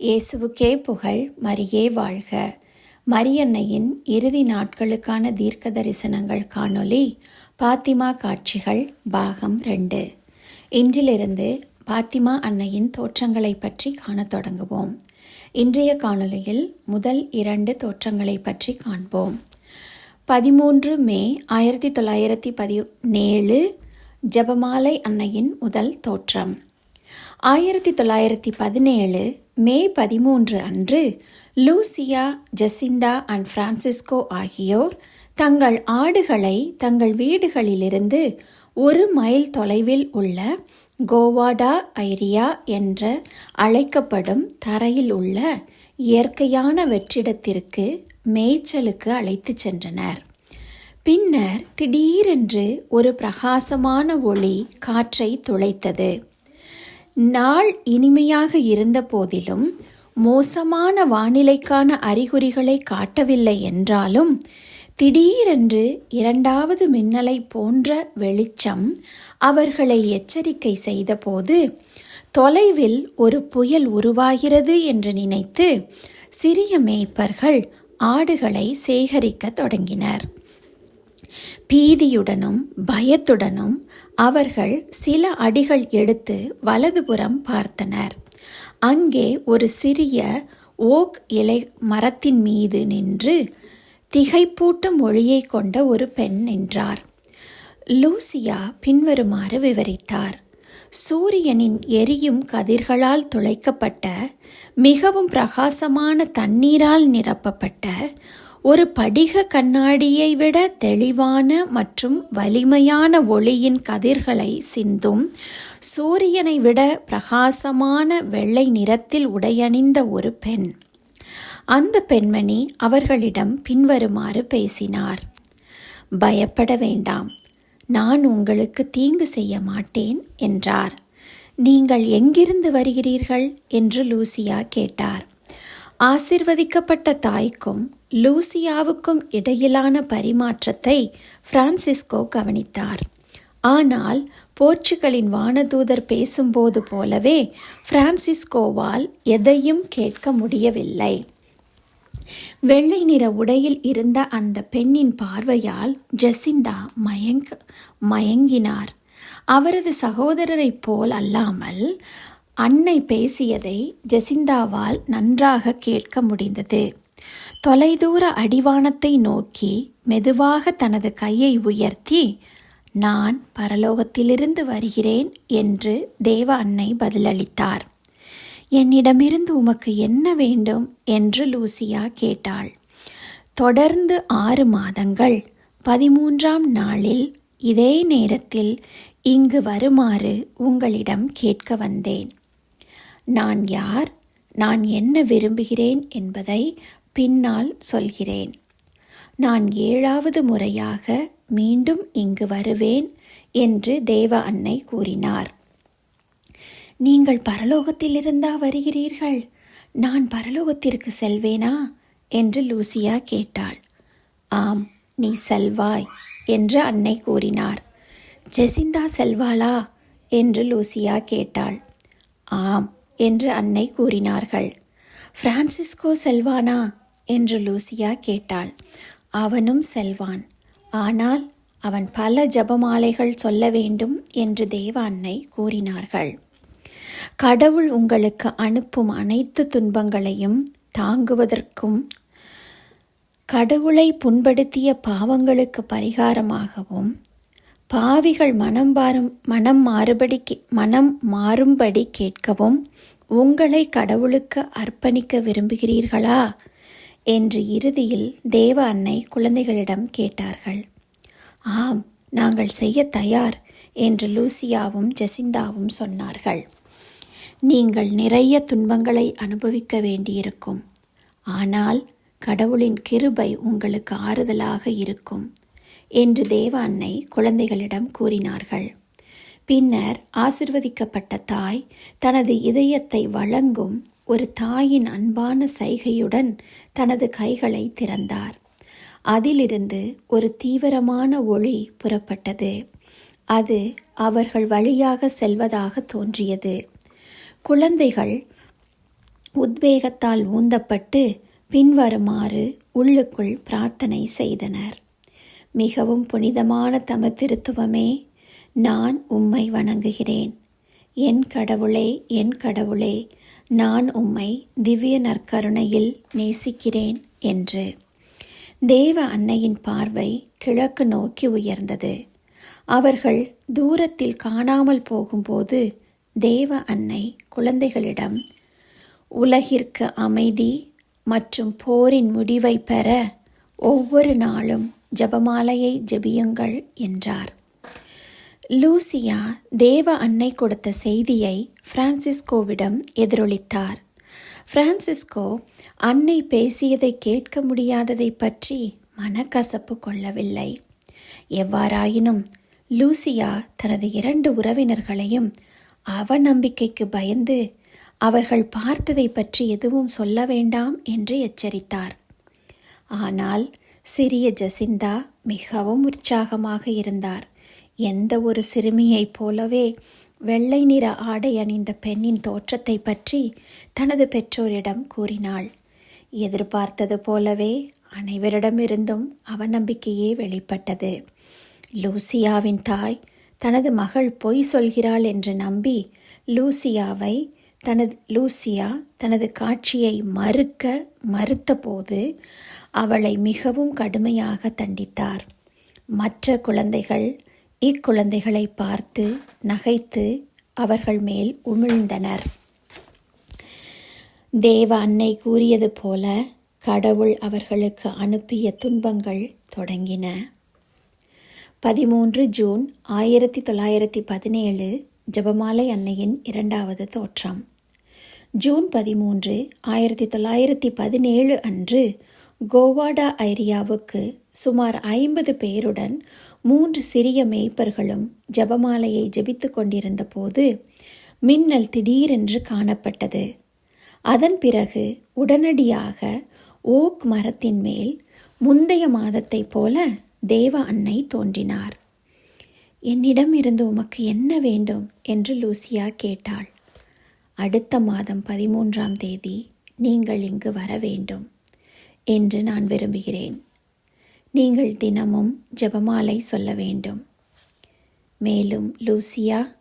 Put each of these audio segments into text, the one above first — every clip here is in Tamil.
இயேசுவுக்கே புகழ் மரியே வாழ்க. மரியன்னையின் இறுதி நாட்களுக்கான தீர்க்க தரிசனங்கள் காணொளி பாத்திமா காட்சிகள் பாகம் ரெண்டு. இன்றிலிருந்து பாத்திமா அன்னையின் தோற்றங்களை பற்றி காணத் தொடங்குவோம். இன்றைய காணொளியில் முதல் இரண்டு தோற்றங்களை பற்றி காண்போம். பதிமூன்று மே ஆயிரத்தி தொள்ளாயிரத்தி பதினேழு ஜபமாலை அன்னையின் முதல் தோற்றம். ஆயிரத்தி தொள்ளாயிரத்தி பதினேழு மே பதிமூன்று அன்று லூசியா ஜெசிண்டா அண்ட் பிரான்சிஸ்கோ ஆகியோர் தங்கள் ஆடுகளை தங்கள் வீடுகளிலிருந்து ஒரு மைல் தொலைவில் உள்ள கோவாடா ஐரியா என்ற அழைக்கப்படும் தரையில் உள்ள இயற்கையான வெற்றிடத்திற்கு மேய்ச்சலுக்கு அழைத்துச் சென்றனர். பின்னர் திடீரென்று ஒரு பிரகாசமான ஒளி காற்றை துளைத்தது. நாள் இனிமையாக இருந்த போதிலும் மோசமான வானிலைக்கான அறிகுறிகளை காட்டவில்லை என்றாலும் திடீரென்று இரண்டாவது மின்னலை போன்ற வெளிச்சம் அவர்களை எச்சரிக்கை செய்தபோது தொலைவில் ஒரு புயல் உருவாகிறது என்று நினைத்து சிறிய மேய்ப்பர்கள் ஆடுகளை சேகரிக்கத் தொடங்கினர். பீதியுடனும் பயத்துடனும் அவர்கள் சில அடிகள் எடுத்து வலதுபுறம் பார்த்தனர். அங்கே ஒரு சிறிய ஓக் இலை மரத்தின் மீது நின்று திகைப்பூட்டும் ஒளியை கொண்ட ஒரு பெண் நின்றார். லூசியா பின்வருமாறு விவரித்தார். சூரியனின் எரியும் கதிர்களால் துளைக்கப்பட்ட மிகவும் பிரகாசமான தண்ணீரால் நிரப்பப்பட்ட ஒரு படிக கண்ணாடியை விட தெளிவான மற்றும் வலிமையான ஒளியின் கதிர்களை சிந்தும் சூரியனை விட பிரகாசமான வெள்ளை நிறத்தில் உடையணிந்த ஒரு பெண். அந்த பெண்மணி அவர்களிடம் பின்வருமாறு பேசினார். பயப்பட வேண்டாம். நான் உங்களுக்கு தீங்கு செய்ய மாட்டேன் என்றார். நீங்கள் எங்கிருந்து வருகிறீர்கள்? என்று லூசியா கேட்டார். ஆசிர்வதிக்கப்பட்ட தாய்க்கும் லூசியாவுக்கும் இடையிலான பரிமாற்றத்தை பிரான்சிஸ்கோ கவனித்தார். ஆனால் போர்ச்சுகலின் வானதூதர் பேசும்போது போலவே பிரான்சிஸ்கோவால் எதையும் கேட்க முடியவில்லை. வெள்ளை நிற உடையில் இருந்த அந்த பெண்ணின் பார்வையால் ஜெசிந்தா மயங்க மயங்கினார். அவரது சகோதரரைப் போல் அல்லாமல் அன்னை பேசியதை ஜெசிந்தாவால் நன்றாக கேட்க முடிந்தது. தொலைதூர அடிவானத்தை நோக்கி மெதுவாக தனது கையை உயர்த்தி நான் பரலோகத்திலிருந்து வருகிறேன் என்று தேவ அன்னை பதிலளித்தார். என்னிடமிருந்து உமக்கு என்ன வேண்டும்? என்று லூசியா கேட்டாள். தொடர்ந்து ஆறு மாதங்கள் பதிமூன்றாம் நாளில் இதே நேரத்தில் இங்கு வருமாறு உங்களிடம் கேட்க வந்தேன். நான் யார்? நான் என்ன விரும்புகிறேன் என்பதை பின்னால் சொல்கிறேன். நான் ஏழாவது முறையாக மீண்டும் இங்கு வருவேன் என்று தேவ அன்னை கூறினார். நீங்கள் பரலோகத்திலிருந்தா வருகிறீர்கள். நான் பரலோகத்திற்கு செல்வேனா? என்று லூசியா கேட்டாள். ஆம் நீ செல்வாய் என்று அன்னை கூறினார். ஜெசிந்தா செல்வாளா? என்று லூசியா கேட்டாள். ஆம் என்று அன்னை கூறினார்கள். பிரான்சிஸ்கோ செல்வானா? என்று லூசியா கேட்டாள். அவனும் செல்வான். ஆனால் அவன் பல ஜபமாலைகள் சொல்ல வேண்டும் என்று தேவ அன்னை கூறினார்கள். கடவுள் உங்களுக்கு அனுப்பும் அனைத்து துன்பங்களையும் தாங்குவதற்கும் கடவுளை புண்படுத்திய பாவங்களுக்கு பரிகாரமாகவும் பாவிகள் மனம் மாறும் மனம் மாறுபடி மனம் மாறும்படி கேட்கவும் உங்களை கடவுளுக்கு அர்ப்பணிக்க விரும்புகிறீர்களா? என்று இறுதியில் தேவ அன்னை குழந்தைகளிடம் கேட்டார்கள். ஆம் நாங்கள் செய்ய தயார் என்று லூசியாவும் ஜெசிந்தாவும் சொன்னார்கள். நீங்கள் நிறைய துன்பங்களை அனுபவிக்க வேண்டியிருக்கும். ஆனால் கடவுளின் கிருபை உங்களுக்கு ஆறுதலாக இருக்கும் என்று தேவ அன்னை குழந்தைகளிடம் கூறினார்கள். பின்னர் ஆசிர்வதிக்கப்பட்ட தாய் தனது இதயத்தை வழங்கும் ஒரு தாயின் அன்பான சைகையுடன் தனது கைகளை திறந்தார். அதிலிருந்து ஒரு தீவிரமான ஒளி புறப்பட்டது. அது அவர்கள் வழியாக செல்வதாக தோன்றியது. குழந்தைகள் உத்வேகத்தால் ஊந்தப்பட்டு பின்வருமாறு உள்ளுக்குள் பிரார்த்தனை செய்தனர். மிகவும் புனிதமான தம திருத்துவமே நான் உம்மை வணங்குகிறேன். என் கடவுளே என் கடவுளே நான் உம்மை திவ்ய நற்கருணையில் நேசிக்கிறேன் என்று. தேவ அன்னையின் பார்வை கிழக்கு நோக்கி உயர்ந்தது. அவர்கள் தூரத்தில் காணாமல் போகும்போது தேவ அன்னை குழந்தைகளிடம் உலகிற்கு அமைதி மற்றும் போரின் முடிவை பெற ஒவ்வொரு நாளும் ஜபமாலையை ஜெபியுங்கள் என்றார். லூசியா தேவ அன்னை கொடுத்த செய்தியை பிரான்சிஸ்கோவிடம் எதிரொலித்தார். பிரான்சிஸ்கோ அன்னை பேசியதை கேட்க முடியாததை பற்றி மனக்கசப்பு கொள்ளவில்லை. எவ்வாறாயினும் லூசியா தனது இரண்டு உறவினர்களையும் அவநம்பிக்கைக்கு பயந்து அவர்கள் பார்த்ததை பற்றி எதுவும் சொல்ல வேண்டாம் என்று எச்சரித்தார். ஆனால் சிறிய ஜசிந்தா மிகவும் உற்சாகமாக இருந்தார். எந்த ஒரு சிறுமியைப் போலவே வெள்ளை நிற ஆடை அணிந்த பெண்ணின் தோற்றத்தை பற்றி தனது பெற்றோரிடம் கூறினாள். எதிர்பார்த்தது போலவே அனைவரிடமிருந்தும் அவநம்பிக்கையே வெளிப்பட்டது. லூசியாவின் தாய் தனது மகள் பொய் சொல்கிறாள் என்று நம்பி லூசியாவை தனது லூசியா தனது காட்சியை மறுக்க மறுத்தபோது அவளை மிகவும் கடுமையாக தண்டித்தார். மற்ற குழந்தைகள் இக்குழந்தைகளை பார்த்து நகைத்து அவர்கள் மேல் உமிழ்ந்தனர். தேவ அன்னை கூறியது போல கடவுள் அவர்களுக்கு அனுப்பிய துன்பங்கள் தொடங்கின. பதிமூன்று ஜூன் ஆயிரத்தி தொள்ளாயிரத்தி பதினேழு ஜபமாலை அன்னையின் இரண்டாவது தோற்றம். ஜூன் பதிமூன்று ஆயிரத்தி தொள்ளாயிரத்தி பதினேழு அன்று கோவாடா ஐரியாவுக்கு சுமார் ஐம்பது பேருடன் மூன்று சிறிய மேய்ப்பர்களும் ஜபமாலையை ஜெபித்து கொண்டிருந்த போது மின்னல் திடீரென்று காணப்பட்டது. அதன் பிறகு உடனடியாக ஓக் மரத்தின் மேல் முந்தைய மாதத்தைப் போல தேவ அன்னை தோன்றினார். என்னிடம் இருந்து உமக்கு என்ன வேண்டும்? என்று லூசியா கேட்டாள். அடுத்த மாதம் பதிமூன்றாம் தேதி நீங்கள் இங்கு வர வேண்டும். என்று நான் விரும்புகிறேன். நீங்கள் தினமும் ஜெபமாலை சொல்ல வேண்டும். மேலும் லூசியா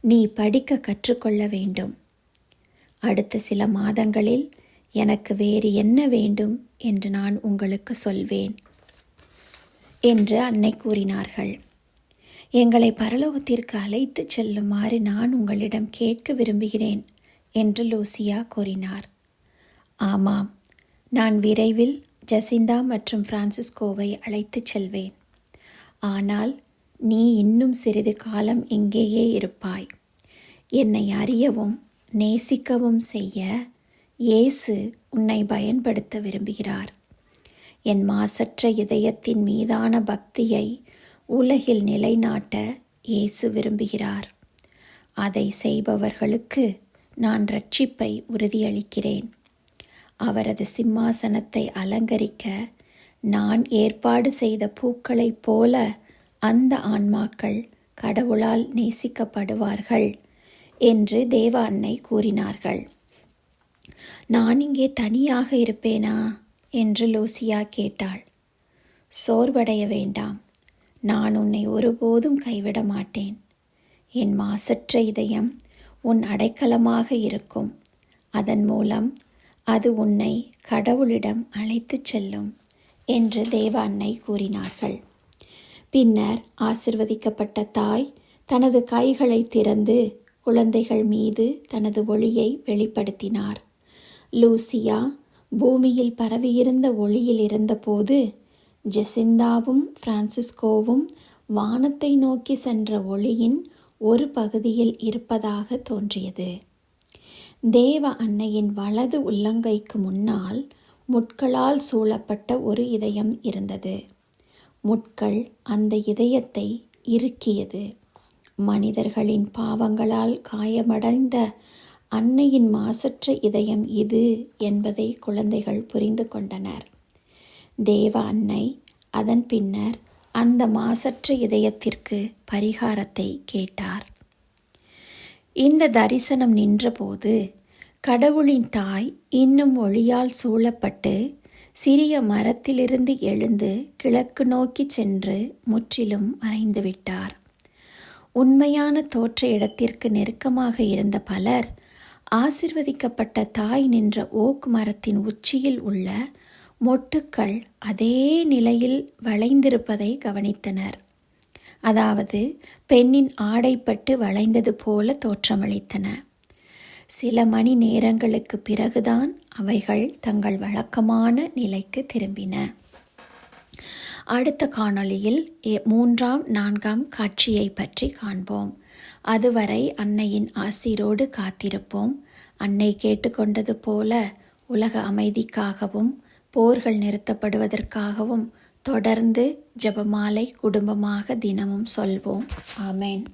நீ படிக்க கற்றுக்கொள்ள வேண்டும். அடுத்த சில மாதங்களில் எனக்கு வேறு என்ன வேண்டும் என்று நான் உங்களுக்கு சொல்வேன் என்று அன்னை கூறினார்கள். எங்களை பரலோகத்திற்கு அழைத்துச் செல்லுமாறு நான் உங்களிடம் கேட்க விரும்புகிறேன் என்று லூசியா கூறினார். ஆமாம் நான் விரைவில் ஜசிந்தா மற்றும் பிரான்சிஸ்கோவை அழைத்துச் செல்வேன். ஆனால் நீ இன்னும் சிறிது காலம் இங்கேயே இருப்பாய். என்னை அறியவும் நேசிக்கவும் செய்ய இயேசு உன்னை பயன்படுத்த விரும்புகிறார். என் மாசற்ற இதயத்தின் மீதான பக்தியை உலகில் நிலைநாட்ட இயேசு விரும்புகிறார். அதை செய்பவர்களுக்கு நான் ரட்சிப்பை உறுதியளிக்கிறேன். அவரது சிம்மாசனத்தை அலங்கரிக்க நான் ஏற்பாடு செய்த பூக்களைப் போல அந்த ஆன்மாக்கள் கடவுளால் நேசிக்கப்படுவார்கள் என்று தேவ அன்னை கூறினார்கள். நான் இங்கே தனியாக இருப்பேனா? என்று லூசியா கேட்டாள். சோர்வடைய வேண்டாம். நான் உன்னை ஒருபோதும் கைவிட மாட்டேன். என் மாசற்ற இதயம் உன் அடைக்கலமாக இருக்கும். அதன் மூலம் அது உன்னை கடவுளிடம் அழைத்துச் செல்லும் என்று தேவ அன்னை கூறினார்கள். பின்னர் ஆசிர்வதிக்கப்பட்ட தாய் தனது கைகளை திறந்து குழந்தைகள் மீது தனது ஒளியை வெளிப்படுத்தினார். லூசியா பூமியில் பரவியிருந்த ஒளியில் இருந்தபோது ஜெசிந்தாவும் பிரான்சிஸ்கோவும் வானத்தை நோக்கி சென்ற ஒளியின் ஒரு பகுதியில் இருப்பதாக தோன்றியது. தேவ அன்னையின் வலது உள்ளங்கைக்கு முன்னால் முட்களால் சூழப்பட்ட ஒரு இதயம் இருந்தது. முட்கள் அந்த இதயத்தை இறுக்கியது. மனிதர்களின் பாவங்களால் காயமடைந்த அன்னையின் மாசற்ற இதயம் இது என்பதை குழந்தைகள் புரிந்து கொண்டனர். தேவ அன்னை அதன் பின்னர் அந்த மாசற்ற இதயத்திற்கு பரிகாரத்தை கேட்டார். இந்த தரிசனம் நின்றபோது கடவுளின் தாய் இன்னும் ஒளியால் சூழப்பட்டு சிறிய மரத்திலிருந்து எழுந்து கிழக்கு நோக்கி சென்று முற்றிலும் மறைந்துவிட்டார் உண்மையான தோற்ற இடத்திற்கு நெருக்கமாக இருந்த பலர் ஆசிர்வதிக்கப்பட்ட தாய் நின்ற ஓக் மரத்தின் உச்சியில் உள்ள மொட்டுக்கள் அதே நிலையில் வளைந்திருப்பதை கவனித்தனர். அதாவது பெண்ணின் ஆடைப்பட்டு வளைந்தது போல தோற்றமளித்தன. சில மணி நேரங்களுக்கு பிறகுதான் அவைகள் தங்கள் வழக்கமான நிலைக்கு திரும்பின. அடுத்த காணொளியில் மூன்றாம் நான்காம் காட்சியை பற்றி காண்போம். அதுவரை அன்னையின் ஆசிரோடு காத்திருப்போம். அன்னை கேட்டுக்கொண்டது போல உலக அமைதிக்காகவும் போர்கள் நிறுத்தப்படுவதற்காகவும் தொடர்ந்து ஜெபமாலை குடும்பமாக தினமும் சொல்வோம். ஆமேன்.